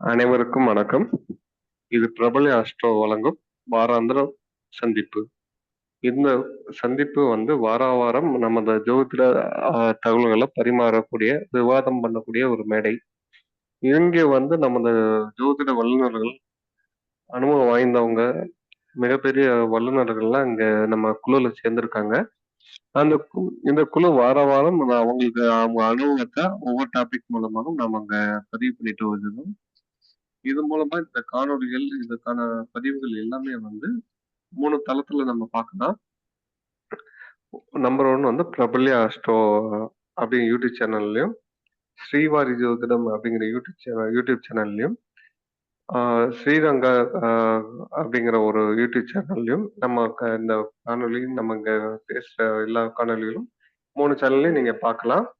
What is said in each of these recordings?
அனைவருக்கும் வணக்கம். இது பிரபல அஸ்ட்ரோ வழங்கும் வாராந்திர சந்திப்பு. இந்த சந்திப்பு வந்து வார வாரம் நமது ஜோதிட தகவல்களை பரிமாறக்கூடிய விவாதம் பண்ணக்கூடிய ஒரு மேடை. இங்கே வந்து நமது ஜோதிட வல்லுநர்கள் அனுபவம் வாய்ந்தவங்க மிகப்பெரிய வல்லுநர்கள்லாம் இங்க நம்ம குழுல சேர்ந்திருக்காங்க. அந்த கு- இந்த குழு வார வாரம் நான் அவங்களுக்கு அவங்க அனுபவத்தை ஒவ்வொரு டாபிக் மூலமாகவும் நம்ம அங்க பதிவு பண்ணிட்டு வருகிறோம். இது மூலமா இந்த காணொளிகள் இதுக்கான பதிவுகள் எல்லாமே வந்து மூணு தளத்துல நம்ம பார்க்கலாம். நம்பர் ஒன் வந்து பிரபல்யா ஸ்டோ அப்படிங்கிற யூடியூப் சேனல்லையும் ஸ்ரீவாரி ஜோதிடம் அப்படிங்கிற யூடியூப் சேனல் யூடியூப் சேனல்லையும் ஸ்ரீரங்கா அப்படிங்கிற ஒரு யூடியூப் சேனல்லையும் நம்ம க- இந்த காணொளியும் நம்ம இங்க பேசுற எல்லா காணொலிகளும் மூணு சேனல்லையும் நீங்க பார்க்கலாம்.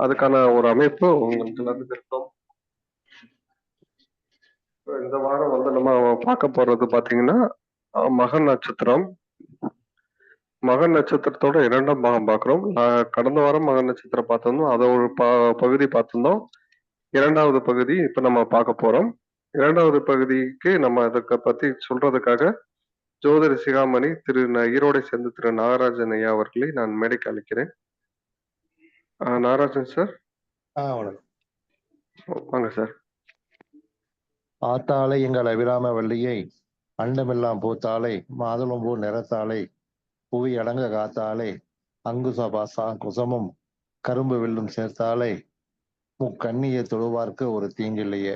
அதுக்கான ஒரு அமைப்பு உங்களுக்கு வந்து இருக்கும். இந்த வாரம் வந்து நம்ம பார்க்க போறது பாத்தீங்கன்னா மகன் நட்சத்திரம். மகன் நட்சத்திரத்தோட இரண்டாம் பாகம் பார்க்குறோம். கடந்த வாரம் மகன் நட்சத்திரம் பார்த்திருந்தோம். அதை ஒரு பகுதி பார்த்திருந்தோம். இரண்டாவது பகுதி இப்ப நம்ம பார்க்க போறோம். இரண்டாவது பகுதிக்கு நம்ம இதுக்க பத்தி சொல்றதுக்காக ஜோதிட சிகாமணி திரு ஈரோடை சேர்ந்த திரு நாகராஜன் ஐயா அவர்களை நான் மேடைக்கு அழைக்கிறேன். நாகராஜன் சார்? வாங்க சார். ஆத்தாளை எங்கள் அபிராம வள்ளியை அண்டமெல்லாம் பூத்தாளை மாதுளம்பூ நிறத்தாளை புவி அடங்க காத்தாளை அங்குச பாசா குசமும் கரும்பு வெல்லும் சேர்த்தாளை முக்கண்ணியை தொழுவார்க்கு ஒரு தீங்கில்லையே.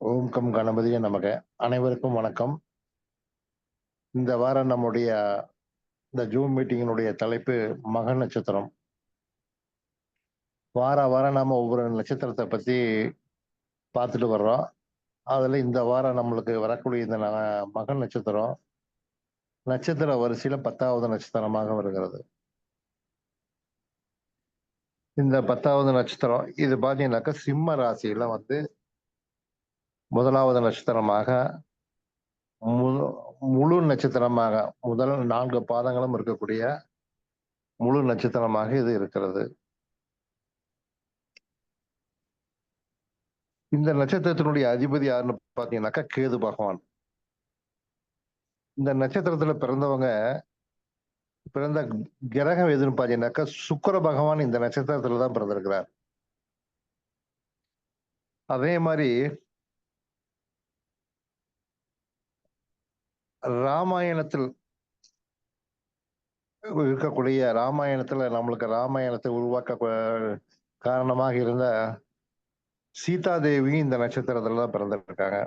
ஓம் கம் கணபதியே நமக. அனைவருக்கும் வணக்கம். இந்த வாரம் நம்முடைய இந்த ஜூம் மீட்டிங்கினுடைய தலைப்பு மக நட்சத்திரம். வார வாரம் நாம ஒவ்வொரு நட்சத்திரத்தை பத்தி பார்த்துட்டு வர்றோம். அதுல இந்த வாரம் நம்மளுக்கு வரக்கூடிய இந்த மக மகன் நட்சத்திரம் நட்சத்திர வரிசையில பத்தாவது நட்சத்திரமாக வருகிறது. இந்த பத்தாவது நட்சத்திரம் இது பாத்தீங்கன்னாக்கா சிம்ம ராசியில வந்து முதலாவது நட்சத்திரமாக முழு முழு நட்சத்திரமாக முதல் நான்கு பாதங்களும் இருக்கக்கூடிய முழு நட்சத்திரமாக இது இருக்கிறது. இந்த நட்சத்திரத்தினுடைய அதிபதி யாருன்னு பாத்தீங்கன்னாக்கா கேது பகவான். இந்த நட்சத்திரத்துல பிறந்தவங்க பிறந்த கிரகம் எதுன்னு பாத்தீங்கன்னாக்கா சுக்கிர பகவான் இந்த நட்சத்திரத்துல தான் பிறந்திருக்கிறார். அதே மாதிரி ராமாயணத்தில் இருக்கக்கூடிய ராமாயணத்துல நம்மளுக்கு ராமாயணத்தை உருவாக்க காரணமாக இருந்த சீதா தேவி இந்த நட்சத்திரத்துல தான் பிறந்திருக்காங்க.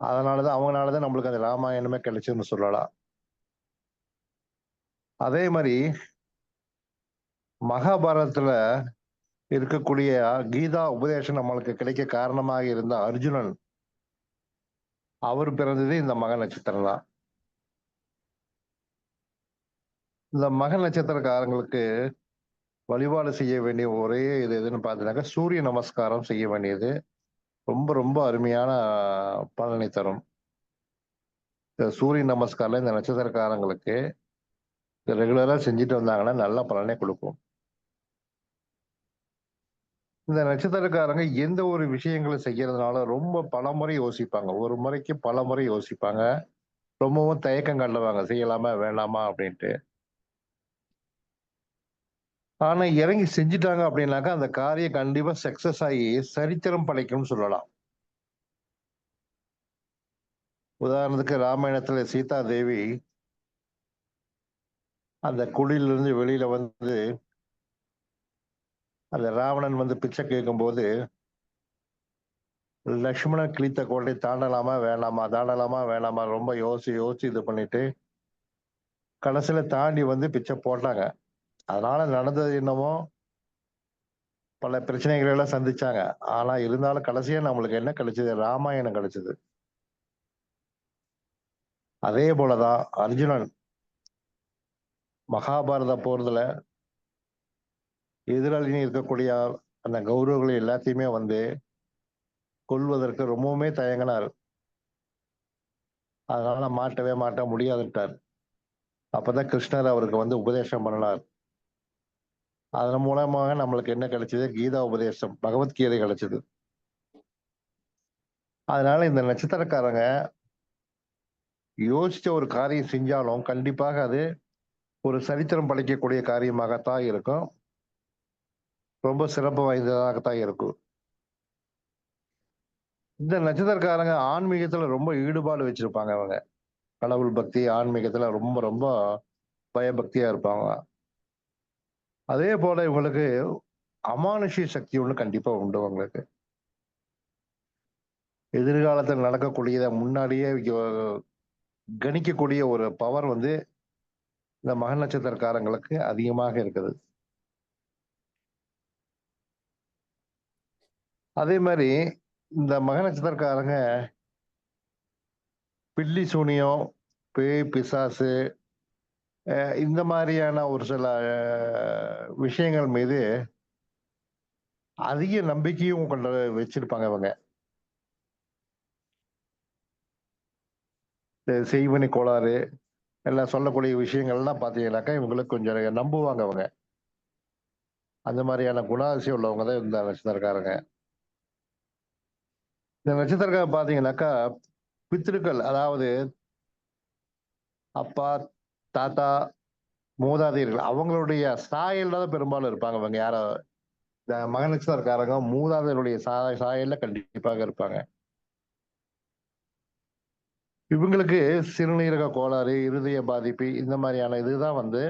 அதனாலதான் அவங்களாலதான் நம்மளுக்கு அந்த ராமாயணமே கிடைச்சதுன்னு சொல்லலாம். அதே மாதிரி மகாபாரதத்துல இருக்கக்கூடிய கீதா உபதேசம் நம்மளுக்கு கிடைக்க காரணமாக இருந்த அர்ஜுனன் அவர் பிறந்தது இந்த மக நட்சத்திரம் தான். இந்த மக நட்சத்திரக்காரங்களுக்கு வழிபாடு செய்ய வேண்டிய ஒரே இது எதுன்னு பார்த்தீங்கன்னாக்கா சூரிய நமஸ்காரம் செய்ய வேண்டியது. ரொம்ப ரொம்ப அருமையான பலனை தரும். இந்த சூரிய நமஸ்காரம் இந்த நட்சத்திரக்காரங்களுக்கு ரெகுலராக செஞ்சுட்டு வந்தாங்கன்னா நல்ல பலனை கொடுக்கும். இந்த நட்சத்திரக்காரங்க எந்த ஒரு விஷயங்களை செய்யறதுனால ரொம்ப பல முறை யோசிப்பாங்க. ஒரு முறைக்கு பல முறை யோசிப்பாங்க. ரொம்பவும் தயக்கம் கண்டுவாங்க செய்யலாமா வேணாமா அப்படின்ட்டு. ஆனா இறங்கி செஞ்சுட்டாங்க அப்படின்னாக்கா அந்த காரியம் கண்டிப்பா சக்சஸ் ஆகி சரித்திரம் படைக்கும்னு சொல்லலாம். உதாரணத்துக்கு ராமாயணத்துல சீதா தேவி அந்த குழியிலிருந்து வெளியில வந்து அந்த ராவணன் வந்து பிச்சை கேட்கும்போது லக்ஷ்மணன் கிழித்த கோட்டை தாண்டலாமா வேணாமா தாண்டலாமா வேணாமா ரொம்ப யோசிச்சு யோசிச்சு இது பண்ணிட்டு கடைசியில தாண்டி வந்து பிச்சை போட்டாங்க. அதனால நடந்தது என்னமோ பல பிரச்சனைகளை எல்லாம் சந்திச்சாங்க. ஆனா இருந்தாலும் கடைசியா நம்மளுக்கு என்ன கிடைச்சது? ராமாயணம் கிடைச்சது. அதே போலதான் அர்ஜுனன் மகாபாரத போறதுல எதிராளியும் இருக்கக்கூடிய அந்த கௌரவங்களை எல்லாத்தையுமே வந்து கொல்வதற்கு ரொம்பவுமே தயங்கினார். அதனால மாட்டவே மாட்ட முடியாதுட்டார் அப்பதான் கிருஷ்ணர் அவருக்கு வந்து உபதேசம் பண்ணினார். அதன் மூலமாக நம்மளுக்கு என்ன கிடைச்சது? கீதா உபதேசம் பகவத்கீதை கிடைச்சது. அதனால இந்த நட்சத்திரக்காரங்க யோசிச்ச ஒரு காரியம் செஞ்சாலும் கண்டிப்பாக அது ஒரு சரித்திரம் படைக்கக்கூடிய காரியமாகத்தான் இருக்கும். ரொம்ப சிறப்பு வாய்ந்ததாகத்தான் இருக்கும். இந்த நட்சத்திரக்காரங்க ஆன்மீகத்துல ரொம்ப ஈடுபாடு வச்சிருப்பாங்க அவங்க. கடவுள் பக்தி ஆன்மீகத்துல ரொம்ப ரொம்ப பயபக்தியா இருப்பாங்க. அதே போல இவங்களுக்கு அமானுஷ்ய சக்தி ஒன்று கண்டிப்பா உண்டு உங்களுக்கு எதிர்காலத்தில் நடக்கக்கூடியதை முன்னாடியே கணிக்கக்கூடிய ஒரு பவர் வந்து இந்த மக நட்சத்திரக்காரங்களுக்கு அதிகமாக இருக்குது. அதே மாதிரி இந்த மக நட்சத்திரக்காரங்க பில்லி சூனியம் பேய் பிசாசு இந்த மாதிரியான ஒரு சில விஷயங்கள் மீது அதிக நம்பிக்கையும் கொண்ட வச்சிருப்பாங்க அவங்க செய்வனி கோளாறு எல்லாம் சொல்லக்கூடிய விஷயங்கள்லாம் பார்த்தீங்கன்னாக்கா இவங்களுக்கு கொஞ்சம் நம்புவாங்க அவங்க அந்த மாதிரியான குணாதிசயம் உள்ளவங்க தான் இந்த நட்சத்திரக்காரங்க இந்த நட்சத்திரக்காக பார்த்தீங்கன்னாக்கா பித்திருக்கள் அதாவது அப்பா தாத்தா மூதாதையர்கள் அவங்களுடைய சாயல்ல தான் பெரும்பாலும் இருப்பாங்க இவங்க. யாரோ இந்த மக நட்சத்திரக்காரங்க மூதாதையருடைய சா சாயல்ல கண்டிப்பாக இருப்பாங்க. இவங்களுக்கு சிறுநீரக கோளாறு இருதய பாதிப்பு இந்த மாதிரியான இதுதான் வந்து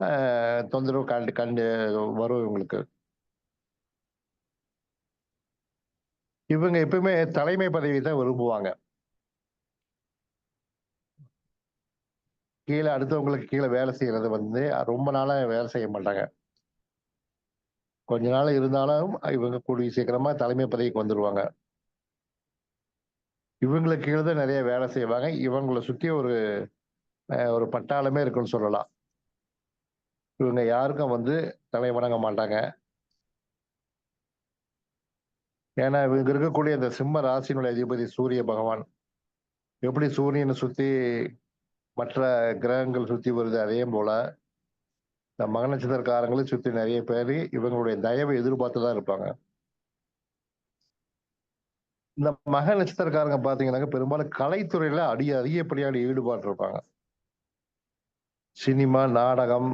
ஆஹ், தொந்தரவு கண்டு கண்டு வரும் இவங்களுக்கு. இவங்க எப்பவுமே தலைமை பதவி தான் விரும்புவாங்க. கீழே அடுத்தவங்களுக்கு கீழே வேலை செய்யறது வந்து ரொம்ப நாளாக வேலை செய்ய மாட்டாங்க. கொஞ்ச நாள் இருந்தாலும் இவங்க கூடிய சீக்கிரமா தலைமை பதவிக்கு வந்துருவாங்க. இவங்களுக்கு கீழே தான் நிறைய வேலை செய்வாங்க. இவங்களை சுற்றி ஒரு ஒரு பட்டாளமே இருக்குன்னு சொல்லலாம். இவங்க யாருக்கும் வந்து தலை வணங்க மாட்டாங்க. ஏன்னா இவங்க இருக்கக்கூடிய இந்த சிம்ம ராசியினுடைய அதிபதி சூரிய பகவான். எப்படி சூரியனை சுத்தி மற்ற கிரகங்கள் சுத்தி வருது அதே போல இந்த மக நட்சத்திரக்காரங்களை சுத்தி நிறைய பேர் இவங்களுடைய தயவை எதிர்பார்த்து தான் இருப்பாங்க. இந்த மக நட்சத்திரக்காரங்க பாத்தீங்கன்னாக்க பெரும்பாலும் கலைத்துறையில அடி அதிகப்படியான ஈடுபாடு இருப்பாங்க சினிமா நாடகம்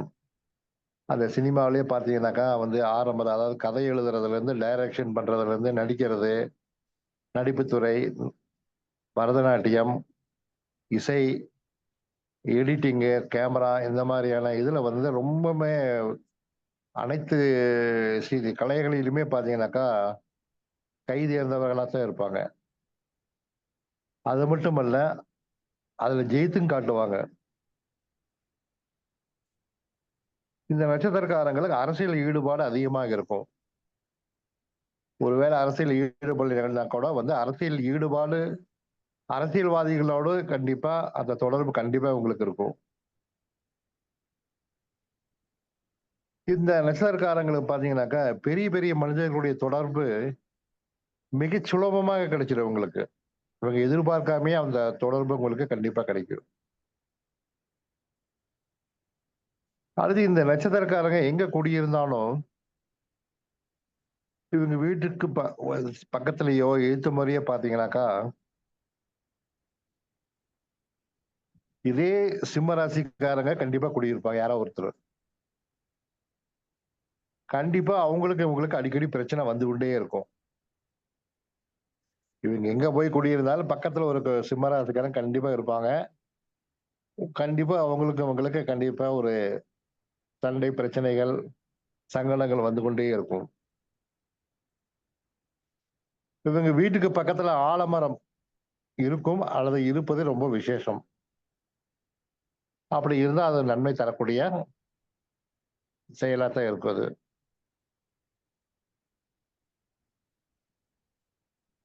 அந்த சினிமாவிலேயே பார்த்தீங்கன்னாக்கா வந்து ஆரம்பம் அதாவது கதை எழுதுறதுலேருந்து டைரக்ஷன் பண்ணுறதுலேருந்து நடிக்கிறது நடிப்புத்துறை பரதநாட்டியம் இசை எடிட்டிங்கு கேமரா இந்த மாதிரியான இதில் வந்து ரொம்பவுமே அனைத்து செய்தி கலைகளிலுமே பார்த்தீங்கன்னாக்கா கை தேர்ந்தவர்களாக தான் இருப்பாங்க. அது மட்டுமல்ல அதில் ஜெயித்தும் காட்டுவாங்க. இந்த நட்சத்திரக்காரங்களுக்கு அரசியல் ஈடுபாடு அதிகமாக இருக்கும். ஒருவேளை அரசியல் ஈடுபாடு கூட வந்து அரசியல் ஈடுபாடு அரசியல்வாதிகளோடு கண்டிப்பா அந்த தொடர்பு கண்டிப்பா உங்களுக்கு இருக்கும். இந்த நட்சத்திரக்காரங்களுக்கு பாத்தீங்கன்னாக்கா பெரிய பெரிய மனிதர்களுடைய தொடர்பு மிக சுலபமாக கிடைச்சிடும் உங்களுக்கு. இவங்க எதிர்பார்க்காமே அந்த தொடர்பு உங்களுக்கு கண்டிப்பா கிடைக்கும். அடுத்து இந்த நட்சத்திரக்காரங்க எங்க குடியிருந்தாலும் இவங்க வீட்டுக்கு ப பக்கத்துலயோ எழுத்து முறையோ பாத்தீங்கன்னாக்கா இதே சிம்ம ராசிக்காரங்க கண்டிப்பா குடியிருப்பாங்க யாரோ ஒருத்தர். கண்டிப்பா அவங்களுக்கு இவங்களுக்கு அடிக்கடி பிரச்சனை வந்து கொண்டே இருக்கும். இவங்க எங்க போய் குடியிருந்தாலும் பக்கத்துல ஒரு க- சிம்ம ராசிக்காரன் கண்டிப்பா இருப்பாங்க. கண்டிப்பா அவங்களுக்கு அவங்களுக்கு கண்டிப்பா ஒரு சண்டை பிரச்சனைகள் சங்கடங்கள் வந்து கொண்டே இருக்கும். இவங்க வீட்டுக்கு பக்கத்துல ஆலமரம் இருக்கும் அல்லது இருப்பது ரொம்ப விசேஷம். அப்படி இருந்தால் அது நன்மை தரக்கூடிய செயலாக தான் இருக்கும் அது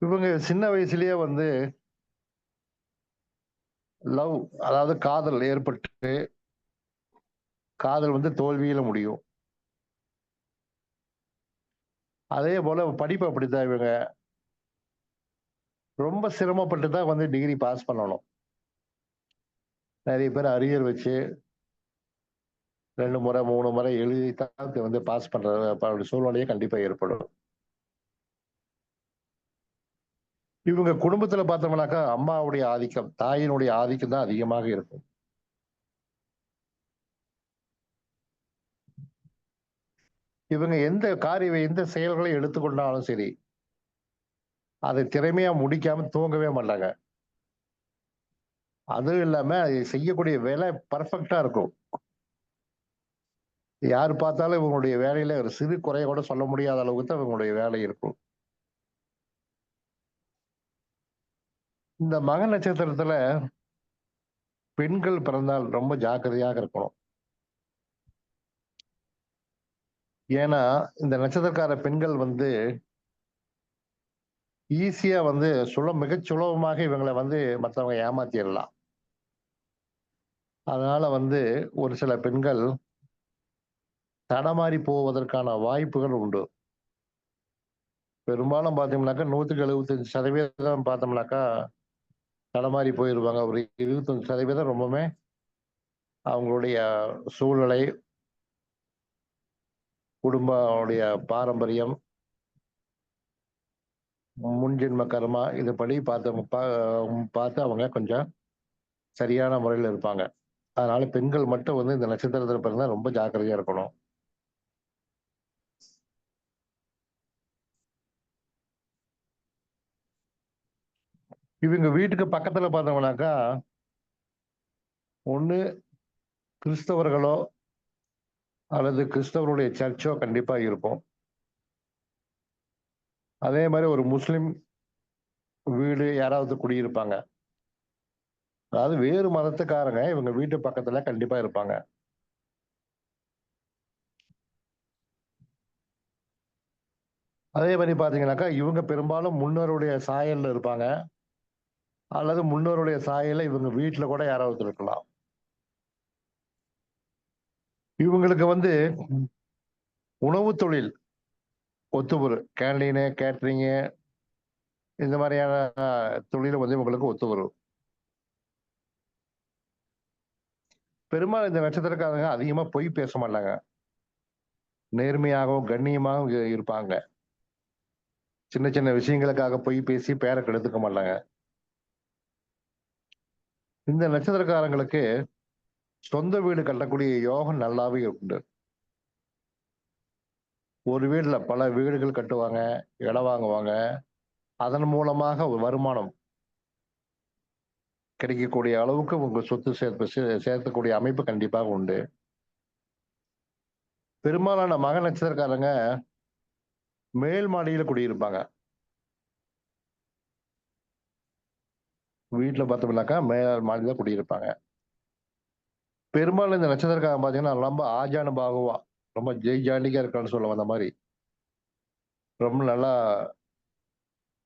இவங்க சின்ன வயசுலயே வந்து லவ் அதாவது காதல் ஏற்பட்டு காதல் வந்து தோல்வியில முடியும். அதே போல படிப்பு அப்படித்தான் இவங்க. ரொம்ப சிரமப்பட்டு தான் வந்து டிகிரி பாஸ் பண்ணணும். நிறைய பேர் அரியர் வச்சு ரெண்டு முறை மூணு முறை எழுதி தான் வந்து பாஸ் பண்ற அப்படி சூழ்நிலையே கண்டிப்பா ஏற்படும். இவங்க குடும்பத்துல பார்த்தோம்னாக்கா அம்மாவுடைய ஆதிக்கம் தாயினுடைய ஆதிக்கம் தான் அதிகமாக இருக்கும். இவங்க எந்த காரிய எந்த செயல்களை எடுத்துக்கொண்டாலும் சரி அதை திறமையா முடிக்காம தூங்கவே மாட்டாங்க. அதுவும் இல்லாம செய்யக்கூடிய வேலை பர்ஃபெக்டா இருக்கும். யார் பார்த்தாலும் இவங்களுடைய வேலையில ஒரு சிறு குறைய கூட சொல்ல முடியாத அளவுக்கு தான் இவங்களுடைய வேலை இருக்கும். இந்த மக நட்சத்திரத்துல பெண்கள் பிறந்தால் ரொம்ப ஜாக்கிரதையாக இருக்கணும். ஏன்னா இந்த நட்சத்திரக்கார பெண்கள் வந்து ஈஸியா வந்து சுல மிக சுலபமாக இவங்களை வந்து மற்றவங்க ஏமாத்திடலாம் அதனால வந்து ஒரு சில பெண்கள் தடமாறி போவதற்கான வாய்ப்புகள் உண்டு. பெரும்பாலும் பார்த்தோம்னாக்கா நூற்றுக்கு எழுபத்தஞ்சு சதவீதம் பார்த்தோம்னாக்கா தடமாறி போயிடுவாங்க ஒரு இருபத்தஞ்சு சதவீதம் ரொம்பவுமே அவங்களுடைய சூழ்நிலை குடும்படைய பாரம்பரியம் முன்ஜென்ம கர்மா இதுபடி பார்த்து பா- பார்த்து அவங்க கொஞ்சம் சரியான முறையில் இருப்பாங்க. அதனால பெண்கள் மட்டும் வந்து இந்த நட்சத்திரத்தில் பிறந்தா ரொம்ப ஜாக்கிரதையா இருக்கணும். இவங்க வீட்டுக்கு பக்கத்துல பார்த்தோம்னாக்கா ஒண்ணு கிறிஸ்தவர்களோ அல்லது கிறிஸ்தவருடைய சர்ச்சோ கண்டிப்பா இருக்கும். அதே மாதிரி ஒரு முஸ்லிம் வீடு யாராவது குடியிருப்பாங்க. அதாவது வேறு மதத்துக்காரங்க இவங்க வீட்டு பக்கத்துல கண்டிப்பா இருப்பாங்க. அதே மாதிரி பாத்தீங்கன்னாக்கா இவங்க பெரும்பாலும் முன்னோருடைய சாயல்ல இருப்பாங்க. அல்லது முன்னோருடைய சாயல இவங்க வீட்டுல கூட யாராவது இருக்கலாம். இவங்களுக்கு வந்து உணவு தொழில் ஒத்து வரும் கேண்டீனு கேட்ரிங்கு இந்த மாதிரியான தொழில் வந்து இவங்களுக்கு ஒத்து வரும் பெரும்பாலும் இந்த நட்சத்திரக்காரங்க அதிகமா பொய் பேச மாட்டாங்க. நேர்மையாகவும் கண்ணியமாகவும் இருப்பாங்க. சின்ன சின்ன விஷயங்களுக்காக பொய் பேசி பேரை கெடுத்துக்க மாட்டாங்க. இந்த நட்சத்திரக்காரங்களுக்கு சொந்த வீடு கட்டக்கூடிய யோகம் நல்லாவே உண்டு. ஒரு வீடுல பல வீடுகள் கட்டுவாங்க இடம் வாங்குவாங்க. அதன் மூலமாக வருமானம் கிடைக்கக்கூடிய அளவுக்கு உங்க சொத்து சேர்ப்பு சேர்க்கக்கூடிய அமைப்பு கண்டிப்பாக உண்டு. பெரும்பாலான மக நட்சத்திரக்காரங்க மேல் மாடியில குடியிருப்பாங்க. வீட்டில் பார்த்தோம்னாக்கா மேல் மாடியில குடியிருப்பாங்க. பெரும்பாலும் இந்த நட்சத்திரக்காரன் பார்த்தீங்கன்னா ரொம்ப ஆஜானு பாகுவா ரொம்ப ஜெய் ஜாண்டிக்கா இருக்கான்னு சொல்லுவோம் அந்த மாதிரி. ரொம்ப நல்லா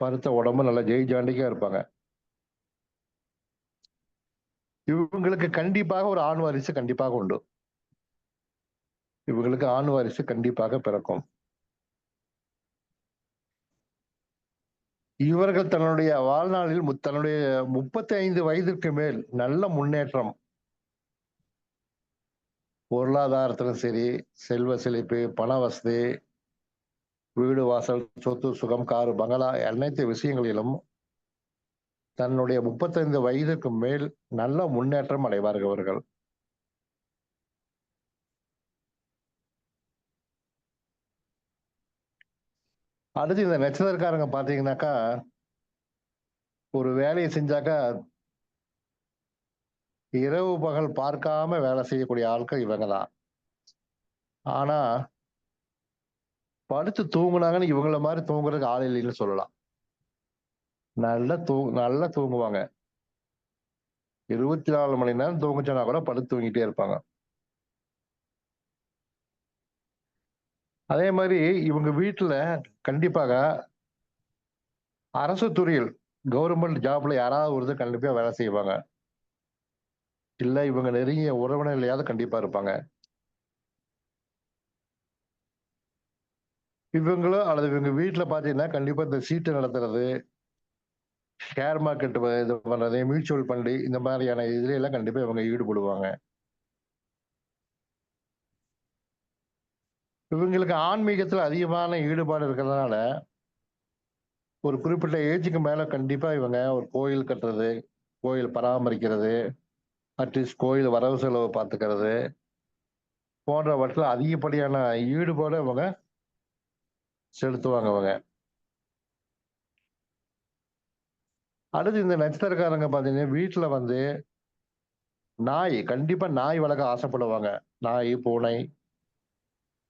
பருத்த உடம்பு நல்லா ஜெய் ஜாண்டிக்கா இருப்பாங்க. இவங்களுக்கு கண்டிப்பாக ஒரு ஆண் வாரிசு கண்டிப்பாக உண்டு. இவங்களுக்கு ஆண் வாரிசு கண்டிப்பாக பிறக்கும். இவர்கள் தன்னுடைய வாழ்நாளில் தன்னுடைய முப்பத்தி ஐந்து வயதிற்கு மேல் நல்ல முன்னேற்றம் பொருளாதாரத்திலும் சரி செல்வ செழிப்பு பண வசதி வீடு வாசல் சொத்து சுகம் காரு பங்களா அனைத்து விஷயங்களிலும் தன்னுடைய முப்பத்தைந்து வயதுக்கு மேல் நல்ல முன்னேற்றம் அடைவார்கள் அவர்கள். அடுத்து இந்த நட்சத்திரக்காரங்க பாத்தீங்கன்னாக்கா ஒரு வேலையை செஞ்சாக்கா இரவு பகல் பார்க்காம வேலை செய்யக்கூடிய ஆட்கள் இவங்க தான் ஆனா படுத்து தூங்குனாங்கன்னு இவங்கள மாதிரி தூங்குறதுக்கு ஆள் இல்லைன்னு சொல்லலாம். நல்லா தூ நல்லா தூங்குவாங்க. இருபத்தி நாலு மணி நேரம் தூங்குச்சோன்னா கூட படுத்து தூங்கிட்டே இருப்பாங்க. அதே மாதிரி இவங்க வீட்டுல கண்டிப்பாக அரசு துறையில் கவர்மெண்ட் ஜாப்ல யாராவது ஒருத்தர் கண்டிப்பா வேலை செய்வாங்க. இல்ல இவங்க நெருங்கிய உறவினர்களையாவது கண்டிப்பா இருப்பாங்க. இவங்களும் அல்லது இவங்க வீட்டுல பாத்தீங்கன்னா கண்டிப்பா இந்த சீட்டு நடத்துறது ஷேர் மார்க்கெட் இது பண்றது மியூச்சுவல் ஃபண்டு இந்த மாதிரியான இதுல எல்லாம் கண்டிப்பா இவங்க ஈடுபடுவாங்க. இவங்களுக்கு ஆன்மீகத்துல அதிகமான ஈடுபாடு இருக்கிறதுனால ஒரு குறிப்பிட்ட ஏஜுக்கு மேல கண்டிப்பா இவங்க ஒரு கோயில் கட்டுறது கோயில் பராமரிக்கிறது அட்லீஸ்ட் கோயில் வரவு செலவு பார்த்துக்கிறது. போன்றவற்றில் அதிகப்படியான ஈடுபாடு அவங்க செலுத்துவாங்க அவங்க. அடுத்து இந்த நட்சத்திரக்காரங்க பார்த்தீங்கன்னா வீட்டில் வந்து நாய் கண்டிப்பாக நாய் வளர்க்க ஆசைப்படுவாங்க. நாய் பூனை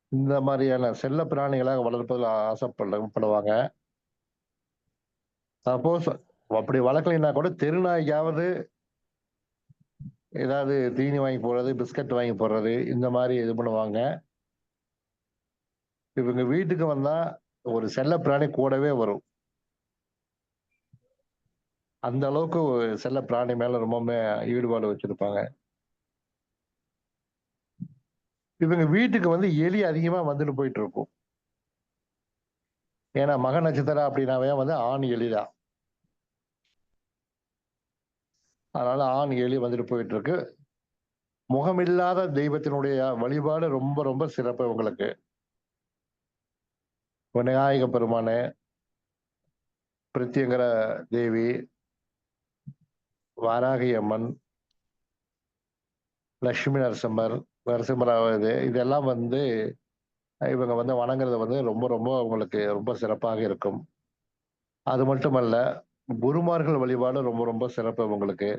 இந்த மாதிரியான செல்ல பிராணிகளாக வளர்ப்பதில் ஆசைப்படுவாங்க. சப்போஸ் அப்படி வளர்க்கலைன்னா கூட தெருநாய்க்காவது ஏதாவது தீனி வாங்கி போடுறது பிஸ்கட் வாங்கி போடுறது இந்த மாதிரி இது பண்ணுவாங்க. இவங்க வீட்டுக்கு வந்தா ஒரு செல்ல பிராணி கூடவே வரும். அந்த அளவுக்கு ஒரு செல்ல பிராணி மேல ரொம்பவுமே ஈடுபாடு வச்சிருப்பாங்க. இவங்க வீட்டுக்கு வந்து எலி அதிகமா வந்துட்டு போயிட்டு இருக்கும். ஏன்னா மக நட்சத்திரம் அப்படின்னாவே வந்து ஆண் எலிதான் அதனால ஆண் எலி வந்துட்டு போயிட்டு இருக்கு முகமில்லாத தெய்வத்தினுடைய வழிபாடு ரொம்ப ரொம்ப சிறப்பு உங்களுக்கு. விநாயக பெருமானு பிரத்யங்கர தேவி வாராகி அம்மன் லட்சுமி நரசிம்மர் நரசிம்மராவது இதெல்லாம் வந்து இவங்க வந்து வணங்குறது வந்து ரொம்ப ரொம்ப அவங்களுக்கு ரொம்ப சிறப்பாக இருக்கும். அது மட்டுமல்ல குருமார்கள் வழிபாடு ரொம்ப ரொம்ப சிறப்பு உங்களுக்கு.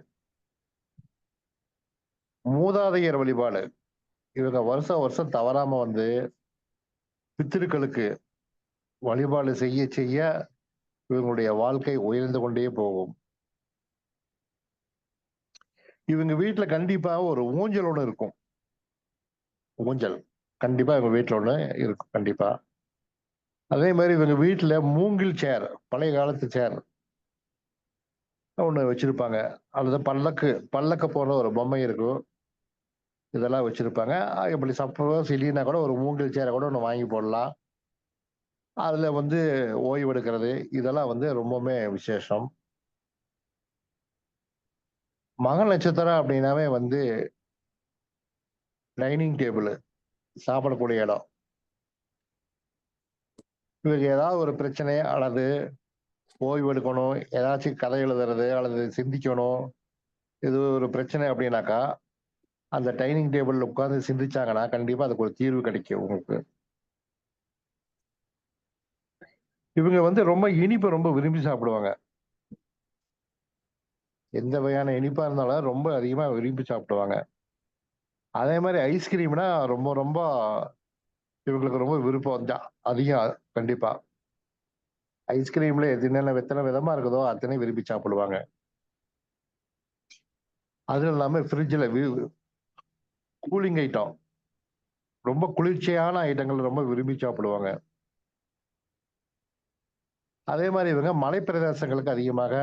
மூதாதையர் வழிபாடு. இவங்க வருஷம் வருஷம் தவறாம வந்து பித்திருக்களுக்கு வழிபாடு செய்ய செய்ய இவங்களுடைய வாழ்க்கை உயர்ந்து கொண்டே போகும். இவங்க வீட்டுல கண்டிப்பா ஒரு ஊஞ்சல் ஒண்ணு இருக்கும். ஊஞ்சல். கண்டிப்பா இவங்க வீட்டுல ஒண்ணு இருக்கும் கண்டிப்பா. அதே மாதிரி இவங்க வீட்டுல மூங்கில் சேர் பழைய காலத்து சேர் ஒன்று வச்சுருப்பாங்க. அல்லது பல்லக்கு பல்லக்க போடுற ஒரு பொம்மை இருக்கும் இதெல்லாம் வச்சுருப்பாங்க. இப்படி சப்போஸ் இல்லைன்னா கூட ஒரு மூங்கில் சேரை கூட ஒன்று வாங்கி போடலாம். அதில் வந்து ஓய்வு எடுக்கிறது. இதெல்லாம் வந்து ரொம்பவுமே விசேஷம். மக நட்சத்திரம் அப்படின்னாவே வந்து டைனிங் டேபிள் சாப்பிடக்கூடிய இடம். இவங்க ஏதாவது ஒரு பிரச்சனை அல்லது ஓய்வு எடுக்கணும் ஏதாச்சும் கதை எழுதுறது அல்லது சிந்திக்கணும் இது ஒரு பிரச்சனை அப்படின்னாக்கா அந்த டைனிங் டேபிளில் உட்காந்து சிந்திச்சாங்கன்னா கண்டிப்பாக அதுக்கு ஒரு தீர்வு கிடைக்கும் உங்களுக்கு. இவங்க வந்து ரொம்ப இனிப்பை ரொம்ப விரும்பி சாப்பிடுவாங்க. எந்த வகையான இனிப்பாக இருந்தாலும் ரொம்ப அதிகமாக விரும்பி சாப்பிடுவாங்க. அதே மாதிரி ஐஸ்கிரீம்னா ரொம்ப ரொம்ப இவங்களுக்கு ரொம்ப விருப்பம் தான் அதிகம் கண்டிப்பாக ஐஸ்கிரீம்ல என்னென்ன எத்தனை விதமா இருக்குதோ அத்தனை விரும்பி சாப்பிடுவாங்க. அதுவும் இல்லாம ஃப்ரிட்ஜில் கூலிங் ஐட்டம் ரொம்ப குளிர்ச்சியான ஐட்டங்கள் ரொம்ப விரும்பி சாப்பிடுவாங்க. அதே மாதிரி இவங்க மலை பிரதேசங்களுக்கு அதிகமாக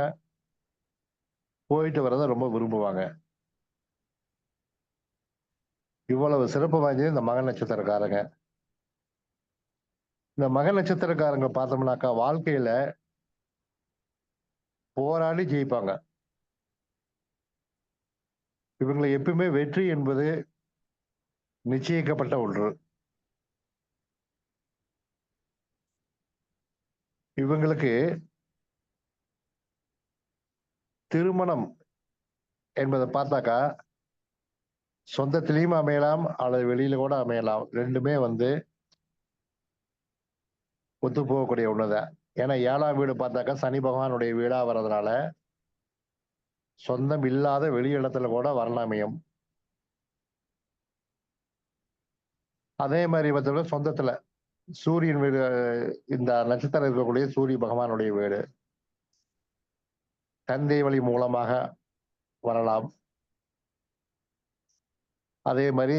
போயிட்டு வரத ரொம்ப விரும்புவாங்க. இவ்வளவு சிறப்பு வாய்ந்தது இந்த மக நட்சத்திரக்காரங்க. இந்த மக நட்சத்திரக்காரங்க பார்த்தோம்னாக்கா வாழ்க்கையில போராடி ஜெயிப்பாங்க. இவங்களை எப்பவுமே வெற்றி என்பது நிச்சயிக்கப்பட்ட ஒன்று. இவங்களுக்கு திருமணம் என்பதை பார்த்தாக்கா சொந்தத்திலையும் அமையலாம் அல்லது வெளியில கூட அமையலாம். ரெண்டுமே வந்து ஒத்து போகக்கூடிய ஒண்ணுதான். ஏன்னா ஏழாம் வீடு பார்த்தாக்கா சனி பகவானுடைய வீடா வர்றதுனால சொந்தம் இல்லாத வெளி இடத்துல கூட வரலாமையும். அதே மாதிரி பார்த்தோம்னா சொந்தத்துல சூரியன் வீடு இந்த நட்சத்திரம் இருக்கக்கூடிய சூரிய பகவானுடைய வீடு. தந்தை வழி மூலமாக வரலாம். அதே மாதிரி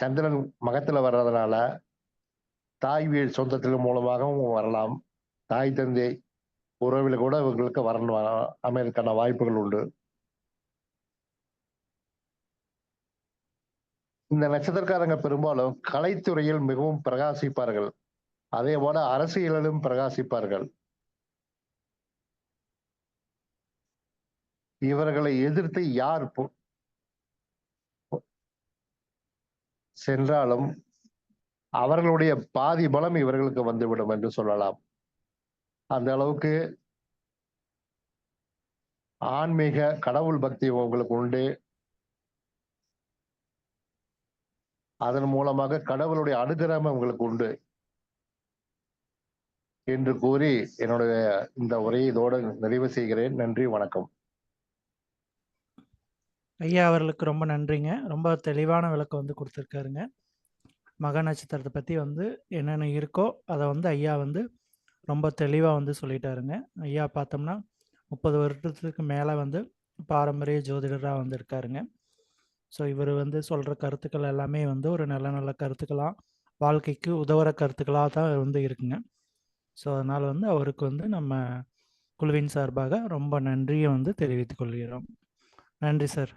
சந்திரன் மகத்துல வர்றதுனால தாய் வீழ் சொந்தத்தின் மூலமாகவும் வரலாம். தாய் தந்தை உறவில் கூட இவங்களுக்கு வரணும் அமையறதுக்கான வாய்ப்புகள் உண்டு. இந்த நட்சத்திரக்காரங்க பெரும்பாலும் கலைத்துறையில் மிகவும் பிரகாசிப்பார்கள். அதே போல அரசியலிலும் பிரகாசிப்பார்கள். இவர்களை எதிர்த்து யார் சென்றாலும் அவர்களுடைய பாதி பலம் இவர்களுக்கு வந்துவிடும் என்று சொல்லலாம். அந்த அளவுக்கு ஆன்மீக கடவுள் பக்தி உங்களுக்கு உண்டு. அதன் மூலமாக கடவுளுடைய அனுகிரகம் உங்களுக்கு உண்டு. என்று கூறி என்னுடைய இந்த உரையை இதோடு நிறைவு செய்கிறேன். நன்றி வணக்கம். ஐயா அவர்களுக்கு ரொம்ப நன்றிங்க. ரொம்ப தெளிவான விளக்கம் வந்து கொடுத்துருக்காருங்க. மக நட்சத்திரத்தை பற்றி வந்து என்னென்ன இருக்கோ அதை வந்து ஐயா வந்து ரொம்ப தெளிவாக வந்து சொல்லிட்டாருங்க. ஐயா பார்த்தோம்னா முப்பது வருடத்துக்கு மேலே வந்து பாரம்பரிய ஜோதிடராக வந்து இருக்காருங்க. ஸோ இவர் வந்து சொல்கிற கருத்துக்கள் எல்லாமே வந்து ஒரு நல்ல நல்ல கருத்துக்களாக வாழ்க்கைக்கு உதவுற கருத்துக்களாக தான் வந்து இருக்குங்க. ஸோ அதனால் வந்து அவருக்கு வந்து நம்ம குழுவின் சார்பாக ரொம்ப நன்றியை வந்து தெரிவித்துக் கொள்கிறோம். நன்றி சார்.